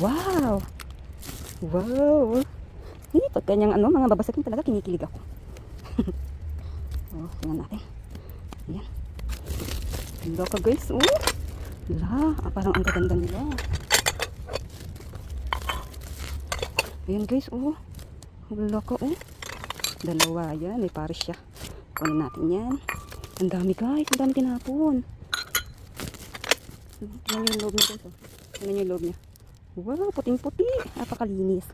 Wow! Wow! Eh, pag kanyang ano, mga babasakin talaga, kinikilig ako. oh, tingnan natin. Ayan. Ganda ka guys. Oh! La, ah, parang ang gaganda nila. Ayan guys, oh. Wala ka, oh. Dalawa, yan. May pares siya. Kunin natin yan. Ang dami guys, ang dami tinapon. Tingnan yung loob niya guys, oh. Tingnan yung loob niya. Wow, puting-puti. Napakalinis.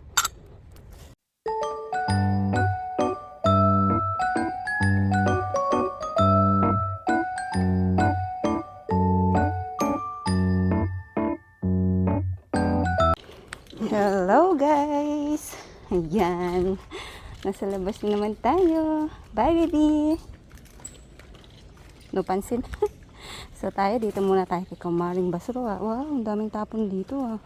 Hello guys! Ayan. Nasa labas na naman tayo. Bye baby! No pansin. so tayo, dito muna tayo kay Kamaring Basro. Ah. Wow, ang daming tapon dito ah.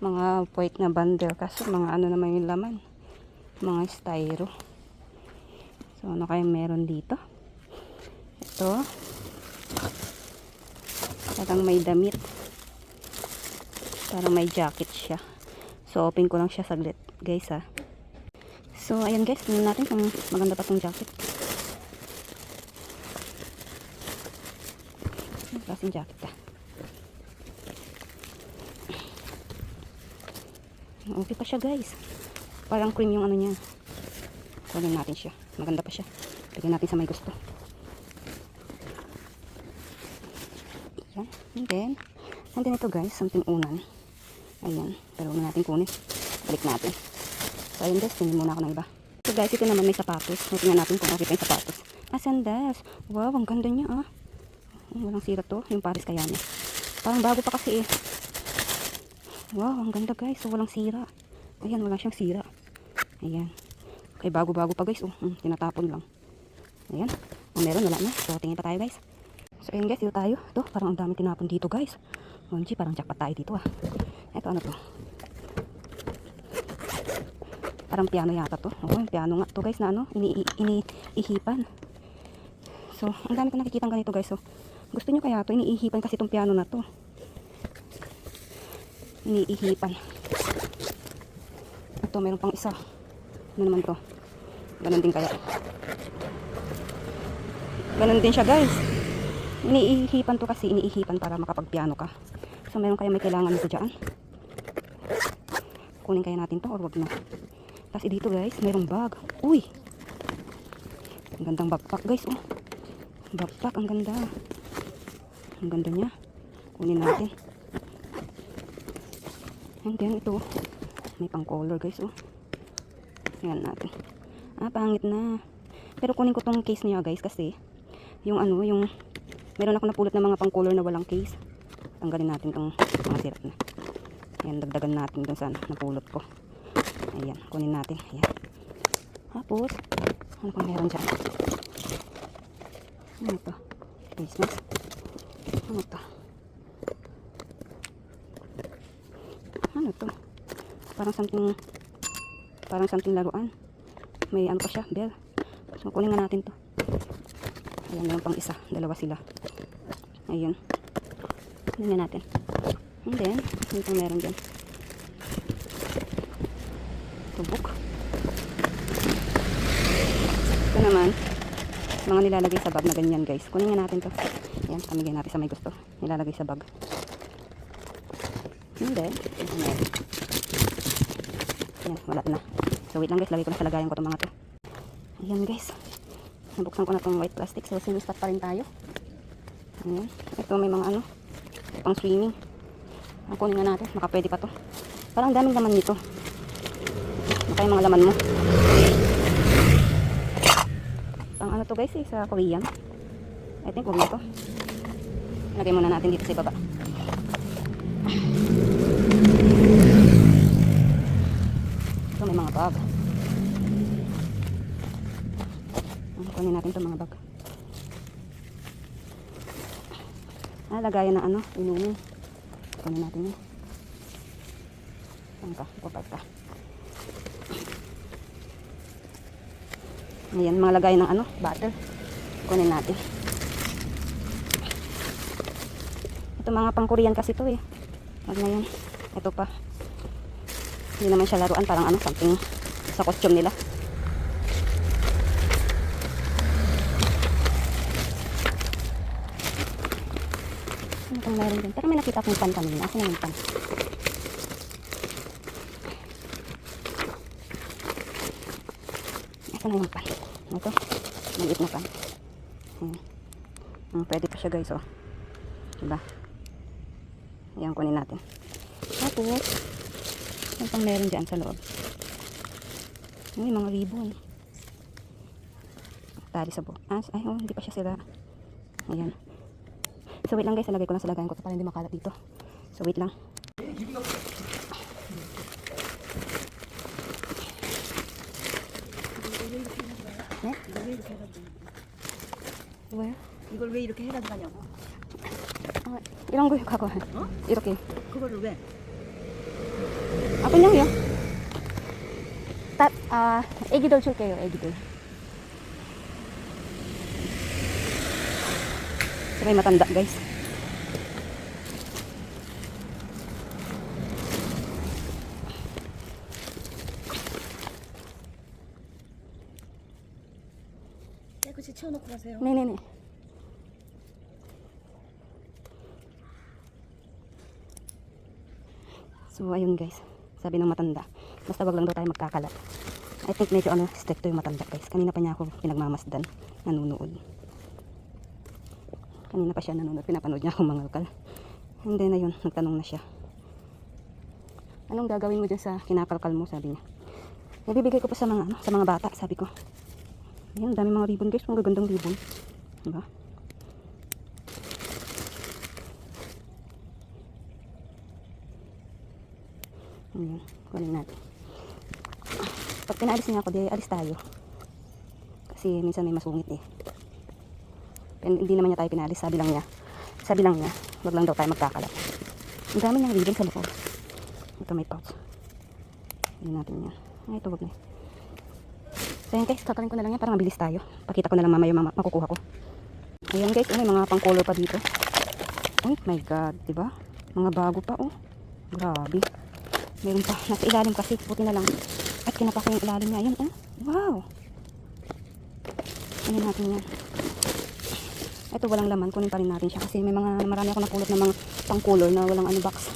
Mga puwit na bundle kasi mga ano naman yung laman. Mga styro. So ano kaya meron dito? Ito. Parang may damit. Parang may jacket siya. So, open ko lang siya saglit, guys, ha. So, ayan guys, tingnan natin kung maganda pa tong jacket. Ka? Okay pa siya, guys. Parang cream yung ano niya. Kunin natin siya. Maganda pa siya. Lagyan natin sa may gusto. Yan. And then, and then ito guys, something unan. Ayan. Pero una natin kunin. Balik natin. So, ayun guys, kunin muna ako ng iba. So guys, ito naman may sapatos. Tingnan natin kung okay yung sapatos. Ah, sandas. Wow, ang ganda niya ah. Oh, Walang sira to. Yung Paris kaya niya. Parang bago pa kasi eh. Wow, ang ganda guys. So, walang sira. Ayan, wala siyang sira. Ayan. Okay, bago-bago pa guys. Oh, hmm, tinatapon lang. Ayan. Kung meron, wala na. So, tingin pa tayo guys. So, ayun guys, dito tayo. Ito, parang ang dami tinapon dito guys. OMG, parang jackpot tayo dito ah. Ito, ano to? Parang piano yata to. Yung piano nga to guys na ano, ini iniihipan. So, ang dami ko nakikita ganito guys. So, gusto nyo kaya to, iniihipan kasi itong piano na to. Iniihipan. Ito, meron pang isa. Ano naman to? Ganon din kaya. Ganon din siya guys. Iniihipan to kasi, iniihipan para makapagpiano ka. So, meron kaya may kailangan nito dyan. Kunin kaya natin to or wag na. Tapos dito guys, mayroong bag. Uy! Ang gandang backpack guys. Oh. Backpack, ang ganda. Ang ganda niya. Kunin natin. And then ito, may pang color guys. Oh. Tingnan natin. Ah, pangit na. Pero kunin ko tong case niya guys kasi yung ano, yung meron ako napulot ng mga pang color na walang case. Tanggalin natin tong mga sirap na. Ayan, dagdagan natin dun sa napulot ko. Ayan, kunin natin. Ayan. Tapos, ano pa meron dyan? Ano to? Business. Ano to? Ano to? Parang something, parang something laruan. May ano pa siya, bell. So, kunin nga natin to. Ayan, meron pang isa. Dalawa sila. Ayun. Kunin nga natin. And then, ano pang meron dyan? tubok. Ito naman, mga nilalagay sa bag na ganyan guys. Kunin nga natin to. Ayan, pamigay natin sa may gusto. Nilalagay sa bag. Hindi. Ayan, Ayan wala na. So wait lang guys, lagay ko na sa lagayan ko itong mga to. Ayan guys. Nabuksan ko na itong white plastic. So sinistat pa rin tayo. Ayan. Ito may mga ano, pang swimming. Ang kunin nga natin, maka pwede pa to. Parang daming laman nito. Ano kaya mga laman mo? Pang ano to guys eh, sa Korean. I think huwag na to. Lagay muna natin dito sa ibaba. Ito may mga bag. Kunin natin itong mga bag. Ah, lagayan ng ano, inumin. Kunin natin yun. Saan ka? Pupag ka. Ayan, mga lagay ng ano, butter. Kunin natin. Ito mga pang Korean kasi to eh. Wag na yun. Ito pa. Hindi naman siya laruan. Parang ano, something sa costume nila. Ano pang meron din? Pero may nakita akong pan kanina. Asan na yung pan? Asan na yung pan? Ito. Maliit na pan. Ayan. Hmm, pwede pa siya guys oh. Diba? Ayan, kunin natin. Tapos, ano pang meron dyan sa loob? Ay, mga ribbon. Tali sa buhok. Ah, ay, oh, hindi pa siya sira. Ayan. So, wait lang guys. Nalagay ko lang sa lagayan ko to para hindi makalat dito. So, wait lang. 네? 뭐요? 이걸 왜 이렇게 해가지고 가냐고. 아, 이런 거요, 가고. 어? 이렇게. 그거를 왜? 아, 그냥요. 딱, 아, 애기들 줄게요, 애기들. Sabay matanda, guys. 깨끗이 치워놓고 가세요. 네네네. So, ayun guys. Sabi ng matanda. Basta wag lang daw tayo magkakalat. I think medyo ano, stricto yung matanda guys. Kanina pa niya ako pinagmamasdan. Nanunood. Kanina pa siya nanonood. Pinapanood niya akong mangalkal. And then ayun, nagtanong na siya. Anong gagawin mo dyan sa kinakalkal mo? Sabi niya. Nabibigay ko pa sa mga, ano, sa mga bata. Sabi ko. Ayan, dami mga ribbon guys. Mga gagandang ribbon. Diba? Ayan, kunin natin. Pag pinalis niya ako, di alis tayo. Kasi minsan may masungit eh. Pero hindi naman niya tayo pinalis, sabi lang niya. Sabi lang niya, wag lang daw tayo magkakalat. Ang dami niyang ribbon sa loob. Ito may pouch. Hindi natin yan. Ay, ito wag na. So yan guys, kakalin ko na lang yan para mabilis tayo. Pakita ko na lang mamaya mama- makukuha ko. Ayan guys, oh, may mga pang color pa dito. Oh my god, di ba? Mga bago pa oh. Grabe. Meron pa. Nasa ilalim kasi. Buti na lang. At kinapa ko yung ilalim niya. Ayan oh. Wow. Ano natin yan. Ito walang laman. Kunin pa rin natin siya. Kasi may mga marami ako napulot ng mga pang color na walang ano box.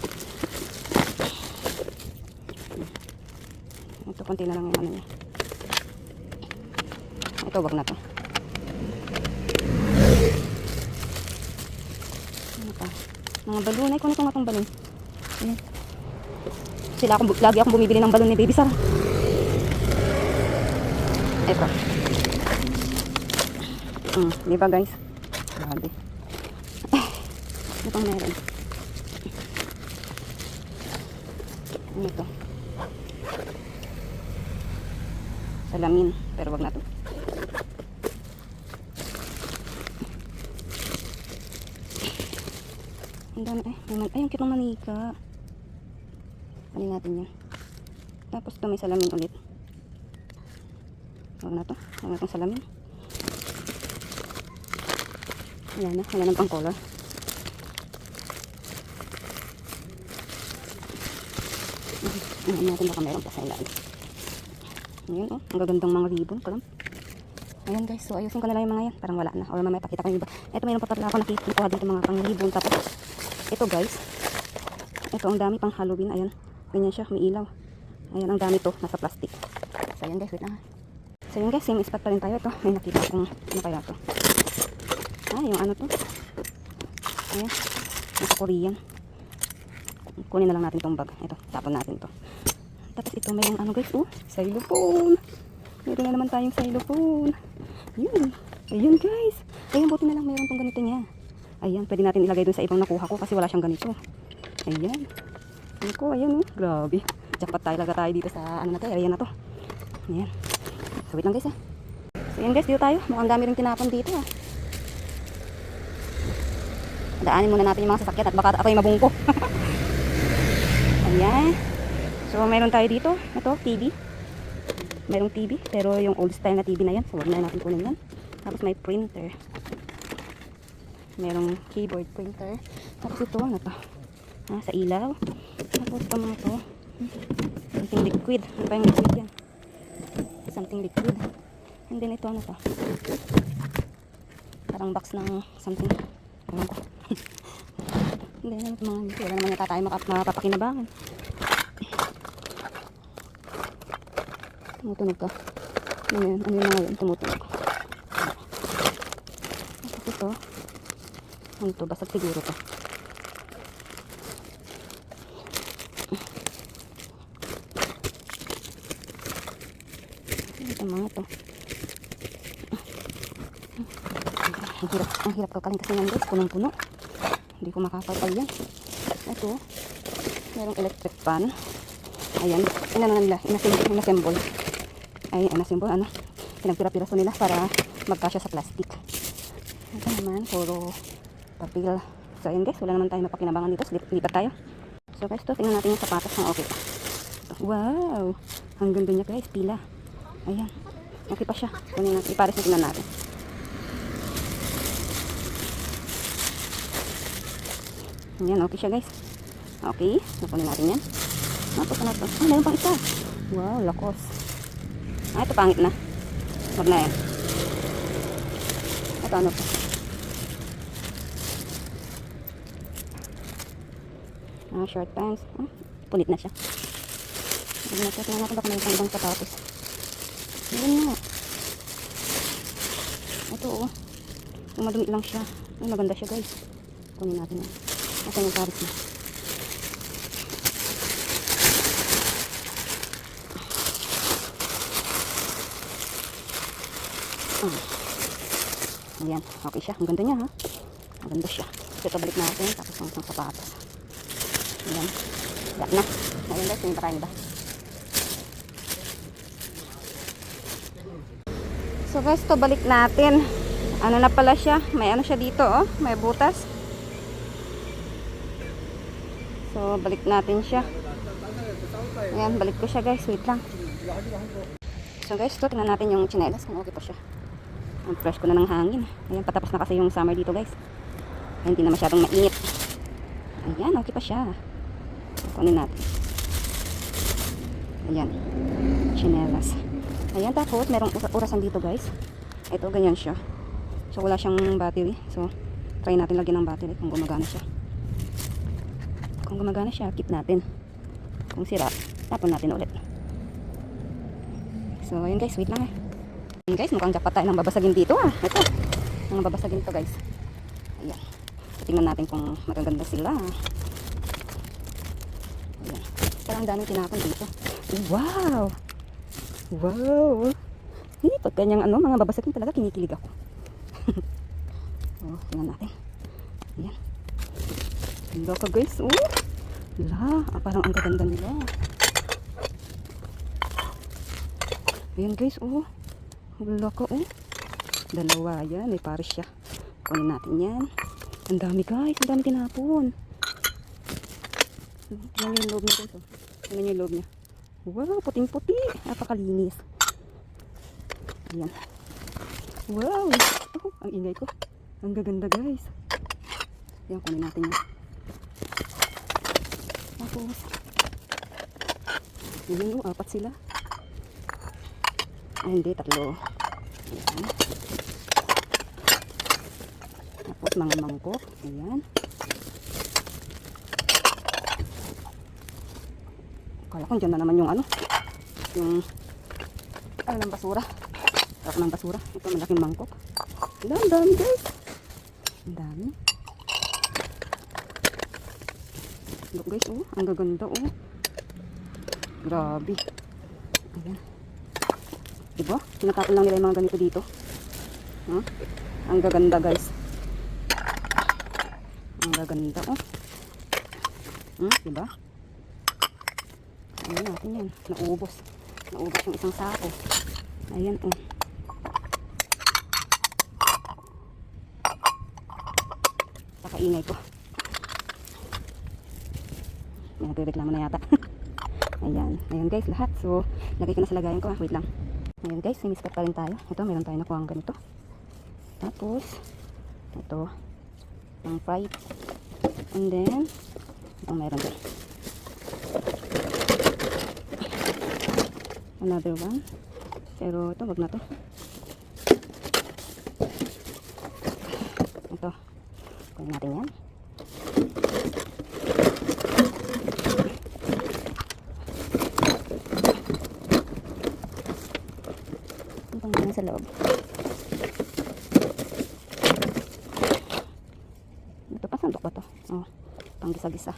Ito konti na lang yung ano niya. Ito wag na to. Ano pa? Mga balon. Ay, kunin ko nga itong balon. Ayan. Sila akong, lagi akong bumibili ng balon ni Baby Sara. Ito. Mm, di ba guys? Grabe. Ano pang meron? Ano? Salamin. Pero wag na to. Ang dami eh. Man- Ay, yung kitong manika. Alin natin yan. Tapos ito may salamin ulit. Huwag na to. Huwag na itong salamin. Wala na. Wala nang pang color. Ano natin baka meron pa sa ilalim. Ayan oh. Ang gagandang mga ribbon. Kalam. Ayan guys. So ayusin ko na lang yung mga yan. Parang wala na. Or mamaya pakita ko yung iba. Ito mayroon pa pala ako nakikita dito mga pang ribbon. Tapos ito guys. Ito ang dami pang Halloween. Ayan. Ganyan siya. May ilaw. Ayan ang dami to. Nasa plastic. So ayan guys. Wait lang. So yun guys. Same spot pa rin tayo. Ito. May nakita akong ano kaya to. Ah, yung ano to. Ayan. Nasa Korean. Kunin na lang natin tong bag. Ito. Tapon natin to. Tapos ito may yung ano guys. Oh. Xylophone. Meron na naman tayong xylophone. Yun. Ayun guys. Ayun. Buti na lang meron tong ganito niya. Ayan. Pwede natin ilagay dun sa ibang nakuha ko kasi wala siyang ganito. Ayan. Ano ko, ayan oh. Grabe. Jackpot tayo laga tayo dito sa ano na to, area na to. Ayan. So wait lang guys ah. So ayan guys, dito tayo. Mukhang dami rin tinapon dito ah. Daanin muna natin yung mga sasakyan at baka ako'y mabungko. ayan. So meron tayo dito. Ito, TV. Merong TV. Pero yung old style na TV na yan. So wag na natin kunin yan. Tapos may printer. Merong keyboard printer. Tapos ito, ano to? Ah, sa ilaw. Tapos ito mga to. Something liquid. Ano ba yung liquid yan? Something liquid. And then ito, ano to? Parang box ng something. Ewan ko. Hindi, ano ito mga hindi. Wala naman yata tayo makap- mapapakinabangan. Tumutunog ka. Ano yun? Ano yung mga yun? Tumutunog. Tapos ito. Ano to? Basag siguro to. Ito mga to. Ang hirap, ang hirap kakalin kasi yan guys. Punong-puno. Hindi ko makakapal yan. Ito. Merong electric fan. Ayan. Inano na nila. Inassemble. Inassemble. Ay, inassemble. Ano? Pinagpira-piraso nila para magkasya sa plastic. Ito naman. Puro papel. So, ayan guys. Wala naman tayo mapakinabangan dito. Slip, lipat tayo. So guys, to tingnan natin yung sapatos ng okay. Wow! Ang ganda niya guys. Pila. Ayan. Okay pa siya. Kunin natin. Ipares na tingnan natin. Ayan, okay siya guys. Okay, nakunin natin yan. Tapos ano to? Ah, meron pang isa. Wow, lakos. Ah, ito pangit na. Wag na yan. Ito ano to? Ah, short pants. Ah, punit na siya. Tignan natin, tignan natin baka may pang ibang sapatos. Meron nga. Ito oh. Yung madumi lang siya. Ay, maganda siya guys. Kunin natin yan. Ito yung paris niya. Hmm. Ayan, okay siya. Ang ganda niya ha. Ang ganda siya. Ito balik natin. Tapos ang isang sapatos. Ayan. Yak na. Ayan guys, tingin pa tayo ba? So guys, to balik natin. Ano na pala siya? May ano siya dito oh. May butas. So, balik natin siya. Ayan, balik ko siya guys. Wait lang. So guys, to, tingnan natin yung chinelas kung okay pa siya. Ang fresh ko na ng hangin. Ayan, patapos na kasi yung summer dito guys. Ay, hindi na masyadong mainit. Ayan, okay pa siya. Kunin natin. Ayan. Chinelas. Ayan, tapos merong orasan dito guys. Ito, ganyan siya. So, wala siyang battery. So, try natin lagyan ng battery kung gumagana siya. Kung gumagana siya, keep natin. Kung sira, tapon natin ulit. So, ayun guys, wait lang eh. Ayun guys, mukhang jackpot tayo ng babasagin dito ah. Ito, mga babasagin to guys. Ayan. Tingnan natin kung magaganda sila. Ayan. Parang ang daming tinapon dito. Wow! Wow! Eh, pag kanyang ano, mga babasagin talaga, kinikilig ako. oh, tingnan natin. Ayan. Ka guys, oh. La, ah, parang ang gaganda nila. Ayan guys, oh. Wala ka, oh. Dalawa yan, may pares siya. Kunin natin yan. Ang dami guys, ang dami tinapon. Tingnan yung loob niya guys, oh. Tingnan yung loob niya. Wow, puting-puti. Napakalinis. Ayan. Wow! Oh, ang ingay ko. Ang gaganda guys. Ayan, kunin natin yan. Tapos, yun oh, apat sila. Ay, hindi, tatlo. Ayan. Tapos, mga mangkok. Ayan. Kala ko dyan na naman yung ano. Yung, ano ng basura. Sarap ng basura. Ito, malaking mangkok. Ang dami guys. Ang dami. Look guys, oh. Ang gaganda, oh. Grabe. Ayan. Diba? Tinatapon lang nila yung mga ganito dito. Huh? Ang gaganda, guys. Ang gaganda, oh. Hmm, diba? Ayan natin yan. Naubos. Naubos yung isang sako. Ayan, oh. Pakaingay ko. May nagreklamo na yata. Ayan. Ayan guys, lahat. So, lagay ko na sa lagayan ko. ah. Wait lang. Ayan guys, siniskat pa rin tayo. Ito, meron tayo nakuha ang ganito. Tapos, ito, ang fried. And then, itong meron din. Another one. Pero ito, wag na to. Ito. Kunin natin yan. Ano pang meron sa loob? Ito pa, sandok ba to? Oh, pang gisa-gisa.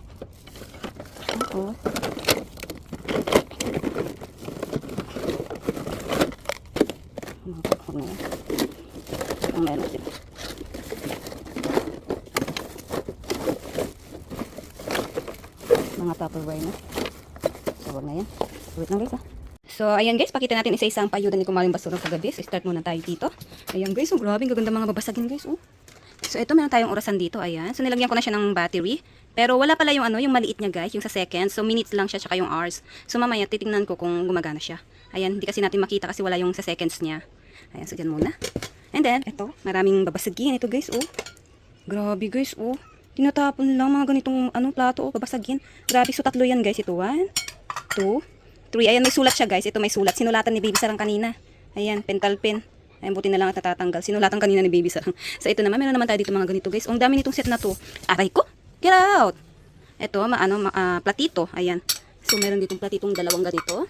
Mga kakak na. Ang meron din. Mga tupperware na. So, wag na yan. Wait lang guys ah. So, ayan guys, pakita natin isa-isa ang payuda ni Kumaring Basurong kagabi. So, start muna tayo dito. Ayan guys, oh, grabe, gaganda mga babasagin guys, oh. So, ito meron tayong orasan dito, ayan. So, nilagyan ko na siya ng battery. Pero wala pala yung ano, yung maliit niya guys, yung sa seconds. So, minutes lang siya, tsaka yung hours. So, mamaya titingnan ko kung gumagana siya. Ayan, hindi kasi natin makita kasi wala yung sa seconds niya. Ayan, so dyan muna. And then, ito, maraming babasagin ito guys, oh. Grabe guys, oh. Tinatapon lang mga ganitong ano, plato, oh, babasagin. Grabe, so tatlo yan guys. Ito, one, two, three. Ayan, may sulat siya guys. Ito may sulat. Sinulatan ni Baby Sarang kanina. Ayan, pental pen. Ayan, buti na lang at natatanggal. Sinulatan kanina ni Baby Sarang. So, ito naman, meron naman tayo dito mga ganito guys. Ang dami nitong set na to. Aray ko! Get out! Ito, ma ano, ma- ah, platito. Ayan. So, meron ditong platitong dalawang ganito.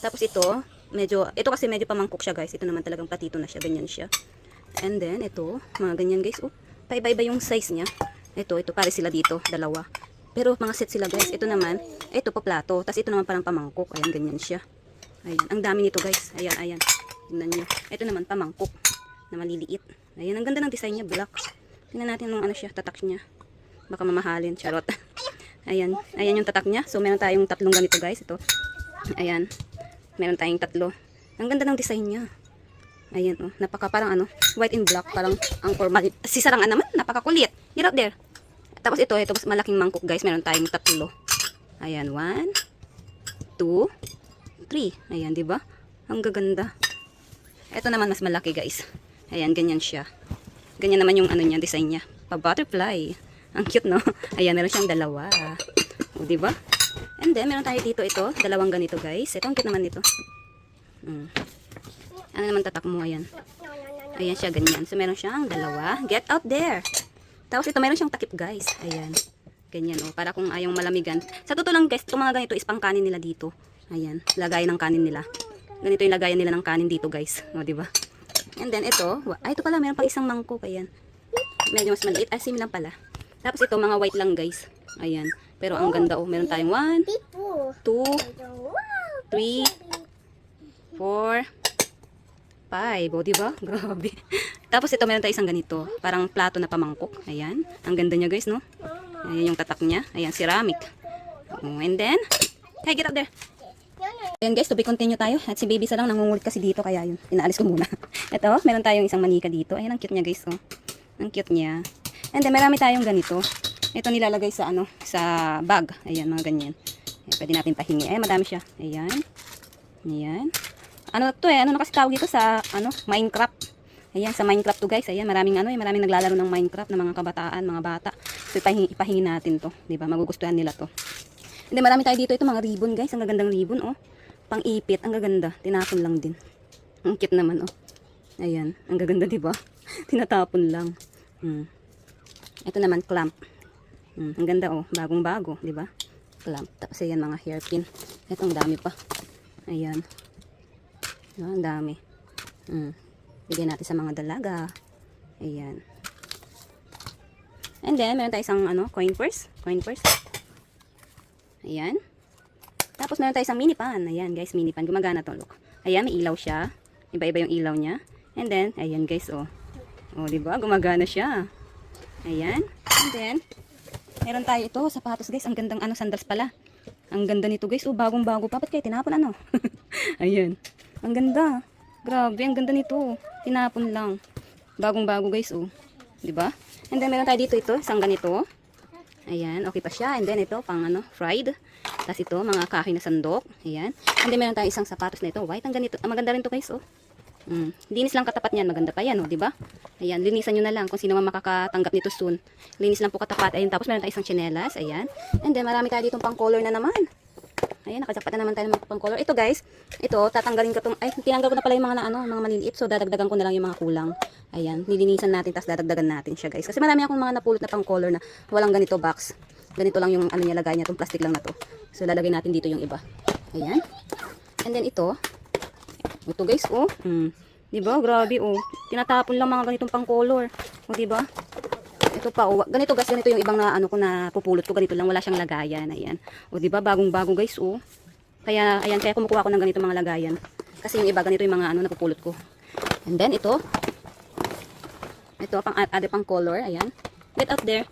Tapos ito, medyo, ito kasi medyo pamangkok siya guys. Ito naman talagang platito na siya. Ganyan siya. And then, ito, mga ganyan guys. Oh, paiba-iba yung size niya. Ito, ito, pare sila dito, dalawa. Pero mga set sila guys. Ito naman, ito pa plato. Tapos ito naman parang pamangkok. Ayan, ganyan siya. Ayan, ang dami nito guys. Ayan, ayan. Tingnan nyo. Ito naman, pamangkok na maliliit. Ayan, ang ganda ng design niya, black. Tingnan natin nung ano siya, tatak niya. Baka mamahalin, charot. Ayan, ayan yung tatak niya. So, meron tayong tatlong ganito guys. Ito. Ayan. Meron tayong tatlo. Ang ganda ng design niya. Ayan, oh. Napaka parang ano, white and black. Parang ang formal. Si Sarangan naman, napakakulit. Get out there. Tapos ito, ito, mas malaking mangkok guys. Meron tayong tatlo. Ayan, one, two, three. Ayan, di ba? Ang gaganda. Ito naman mas malaki guys. Ayan, ganyan siya. Ganyan naman yung ano niya, design niya. Pa-butterfly. Ang cute, no? Ayan, meron siyang dalawa. O, di ba? And then, meron tayo dito ito. Dalawang ganito, guys. Ito, ang cute naman nito. Mm. Ano naman tatak mo? Ayan. Ayan siya, ganyan. So, meron siyang dalawa. Get out there! Tapos, ito, meron siyang takip, guys. Ayan. Ganyan, oh. Para kung ayong malamigan. Sa totoo lang, guys, itong mga ganito is pang kanin nila dito. Ayan. Lagayan ng kanin nila. Ganito yung lagayan nila ng kanin dito, guys. O, di ba? And then, ito. Ay, ito pala. Meron pang isang mangkok. Ayan. Medyo mas maliit. Ah, same lang pala. Tapos, ito, mga white lang, guys. Ayan. Pero, ang ganda, oh. Meron tayong 1, 2, 3, 4, 5. O, di ba? Grabe. Tapos, ito, meron tayong isang ganito. Parang plato na pamangkok. Ayan. Ang ganda niya, guys, no? Ayan yung tatak niya. Ayan, ceramic. Oh, and then, hey, get up there. Ayan guys, to be continue tayo. At si baby sa lang nangungulit kasi dito kaya yun. Inaalis ko muna. Ito, meron tayong isang manika dito. Ayan, ang cute niya guys. Oh. Ang cute niya. And then, marami tayong ganito. Ito nilalagay sa ano, sa bag. Ayan, mga ganyan. Ayan, pwede natin pahingi. Ayan, madami siya. Ayan. Ayan. Ano to eh, ano na kasi tawag dito sa ano, Minecraft. Ayan, sa Minecraft to guys. Ayan, maraming ano, eh, maraming naglalaro ng Minecraft ng mga kabataan, mga bata. So, ipahingi, ipahingi natin to. 'Di ba Magugustuhan nila to. Hindi, marami tayo dito. Ito mga ribbon guys. Ang gagandang ribbon, oh. Pang-ipit. Ang gaganda. Tinapon lang din. Ang cute naman, oh. Ayan. Ang gaganda, di ba? Tinatapon lang. Hmm. Ito naman, clamp. Hmm. Ang ganda, oh. Bagong-bago, di ba? Clamp. Tapos, ayan, mga hairpin. Ito, ang dami pa. Ayan. Ah, ang dami. Hmm. Bigyan natin sa mga dalaga. Ayan. And then, meron tayo isang, ano, coin purse. Coin purse. Ayan. Tapos meron tayo isang mini pan. Ayan guys, mini pan. Gumagana to. Look. Ayan, may ilaw siya. Iba-iba yung ilaw niya. And then, ayan guys, oh. Oh, di ba? Gumagana siya. Ayan. And then, meron tayo ito, sapatos guys. Ang gandang ano, sandals pala. Ang ganda nito guys. Oh, bagong-bago pa. Ba't kaya tinapon ano? ayan. Ang ganda. Grabe, ang ganda nito. Tinapon lang. Bagong-bago guys, oh. Di ba? And then, meron tayo dito ito, isang ganito. Ayan, okay pa siya. And then ito, pang ano, fried. Tapos ito, mga kahoy na sandok. Ayan. And then meron tayo isang sapatos na ito, white. Ang ganito. Ang maganda rin to guys, oh. Mm. Linis lang katapat niyan, maganda pa yan, oh, di ba? Ayan, linisan nyo na lang kung sino man makakatanggap nito soon. Linis lang po katapat. Ayun, tapos meron tayo isang tsinelas, ayan. And then, marami tayo ditong pang color na naman. Ayan, nakajakpat na naman tayo ng mga pang color. Ito guys, ito, tatanggalin ko tong, ay, tinanggal ko na pala yung mga na, ano, mga maliliit. So, dadagdagan ko na lang yung mga kulang. Ayan, nilinisan natin, tapos dadagdagan natin siya guys. Kasi marami akong mga napulot na pang color na walang ganito box. Ganito lang yung ano niya lagay niya, itong plastic lang na to. So, lalagay natin dito yung iba. Ayan. And then ito, ito guys, oh. Hmm. 'Di ba? Grabe oh. Tinatapon lang mga ganitong pang color. Oh, 'di ba? Ito pa oh. Ganito guys, ganito yung ibang na ano ko na pupulot ko ganito lang, wala siyang lagayan. Ayan. Oh, 'di ba? Bagong-bago guys, oh. Kaya ayan, kaya kumukuha ako ng ganito mga lagayan. Kasi yung iba ganito yung mga ano napupulot ko. And then ito. Ito pang add pang color, ayan. Get out there.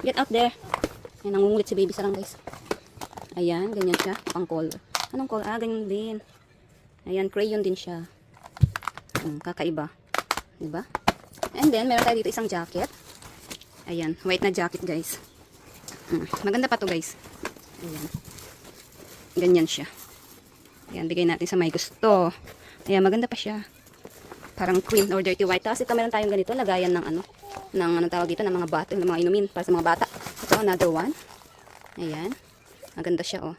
Get out there. Ayan, nangungulit si baby sarang guys. Ayan, ganyan siya, pang color. Anong color? Ah, ganyan din. Ayan, crayon din siya. Hmm, kakaiba. Diba? And then, meron tayo dito isang jacket. Ayan, white na jacket, guys. Hmm, maganda pa to, guys. Ayan. Ganyan siya. Ayan, bigay natin sa may gusto. Ayan, maganda pa siya. Parang cream or dirty white. Tapos ito meron tayong ganito, lagayan ng ano, ng anong tawag dito, ng mga bottle, ng mga inumin para sa mga bata. Ito, another one. Ayan. Maganda siya, oh.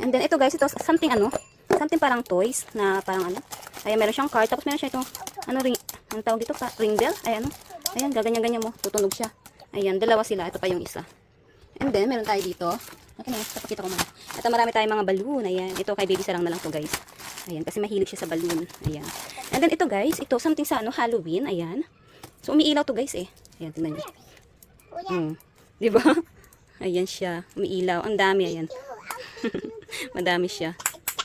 And then, ito guys, ito, something ano, something parang toys, na parang ano, ayan, meron siyang card, tapos meron siya ito, ano, ring, ang tawag dito, pa, ring bell, ayan, ano, ayan, gaganyan-ganyan mo, tutunog siya. Ayan, dalawa sila, ito pa yung isa. And then, meron tayo dito, okay na, ko muna. Ito, marami tayong mga balloon, ayan, ito kay baby sarang na lang to guys. Ayan, kasi mahilig siya sa balloon, ayan. And then, ito guys, ito, something sa, ano, Halloween, ayan. So, umiilaw to guys, eh. Ayan, tingnan niyo. Hmm. Di ba? Ayan siya. Umiilaw. Ang dami. Ayan. Madami siya.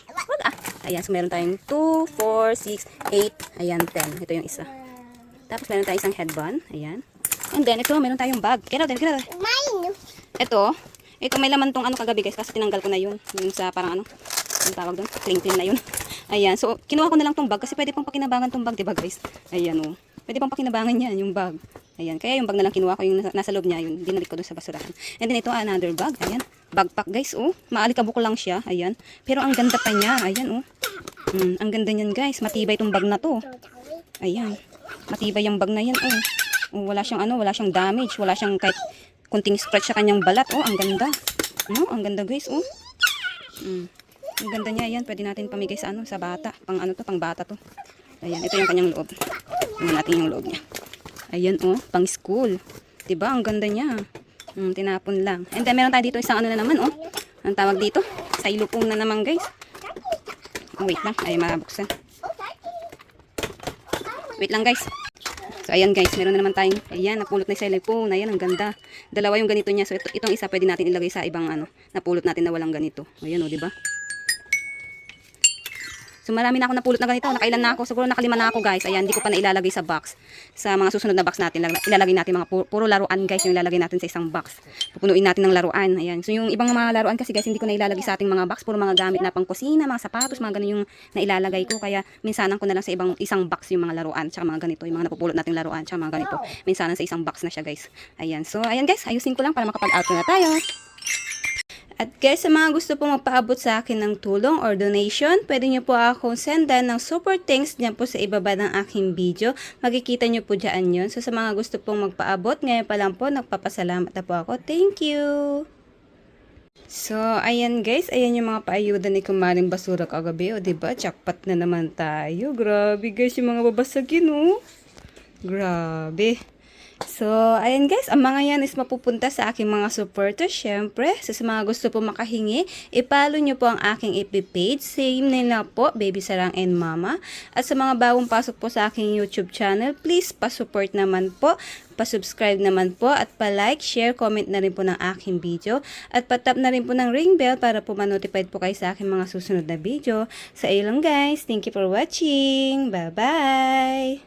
Wag ah. Ayan. So, meron tayong 2, 4, 6, 8. Ayan, 10. Ito yung isa. Tapos, meron tayong isang headband. Ayan. And then, ito, meron tayong bag. Get out get out there. Ito, ito may laman tong ano kagabi guys kasi tinanggal ko na yun. Yung sa parang ano, ang tawag doon, cling na yun. Ayan, so kinuha ko na lang tong bag kasi pwede pang pakinabangan tong bag, 'di ba guys? Ayan oh. Pwede pang pakinabangan yan yung bag. Ayan, kaya yung bag na lang kinuha ko yung nasa, nasa loob niya, yun dinalik ko doon sa basurahan. And then ito another bag, ayan. Backpack guys, oh. Maalikabok lang siya, ayan. Pero ang ganda pa niya, ayan oh. Mm, ang ganda niyan guys, matibay tong bag na to. Ayan. Matibay yung bag na yan, oh. Wala siyang ano, wala siyang damage, wala siyang kahit kunting scratch sa kanyang balat. Oh, ang ganda. No, ang ganda guys, oh. Mm. Ang ganda niya, ayan. Pwede natin pamigay sa ano, sa bata. Pang ano to, pang bata to. Ayan, ito yung kanyang loob. Tingnan natin yung loob niya. Ayan, oh, pang school. 'Di ba? Ang ganda niya. Mm, tinapon lang. And then meron tayo dito isang ano na naman, oh. Ang tawag dito? Xylophone na naman, guys. Oh, wait lang, ay mabuksan. Wait lang, guys. So, ayan guys, meron na naman tayong, ayan, napulot na yung xylophone. Ayan, ang ganda. Dalawa yung ganito niya. So, ito, itong isa pwede natin ilagay sa ibang, ano, napulot natin na walang ganito. Ayan, oh, di ba? So, marami na ako napulot na ganito. Nakailan na ako. Siguro nakalima na ako, guys. Ayan, hindi ko pa na ilalagay sa box. Sa mga susunod na box natin, lag- ilalagay natin mga pu- puro laruan, guys, yung ilalagay natin sa isang box. Pupunuin natin ng laruan. Ayan. So, yung ibang mga laruan kasi, guys, hindi ko na ilalagay sa ating mga box. Puro mga gamit na pang kusina, mga sapatos, mga ganun yung nailalagay ko. Kaya, minsanan ko na lang sa ibang isang box yung mga laruan. Tsaka mga ganito, yung mga napupulot nating laruan. Tsaka mga ganito. Minsanan sa isang box na siya, guys. Ayan. So, ayan, guys. Ayusin ko lang para makapag-outro na tayo. At guys, sa mga gusto pong magpaabot sa akin ng tulong or donation, pwede nyo po akong sendan ng super thanks dyan po sa ibaba ng aking video. Makikita nyo po dyan yun. So sa mga gusto pong magpaabot, ngayon pa lang po, nagpapasalamat na po ako. Thank you! So, ayan guys, ayan yung mga paayuda ni Kumaring Basura kagabi, o diba? Jackpot na naman tayo. Grabe guys, yung mga babasagin, oh. Grabe. So, ayan guys, ang mga yan is mapupunta sa aking mga supporters, syempre. So, sa mga gusto po makahingi, ipalo nyo po ang aking FB page. Same nila po, Baby Sarang and Mama. At sa mga bagong pasok po sa aking YouTube channel, please pa-support naman po. Pa-subscribe naman po at pa-like, share, comment na rin po ng aking video. At patap na rin po ng ring bell para po ma-notified po kayo sa aking mga susunod na video. Sa iyo lang guys, thank you for watching. Bye-bye!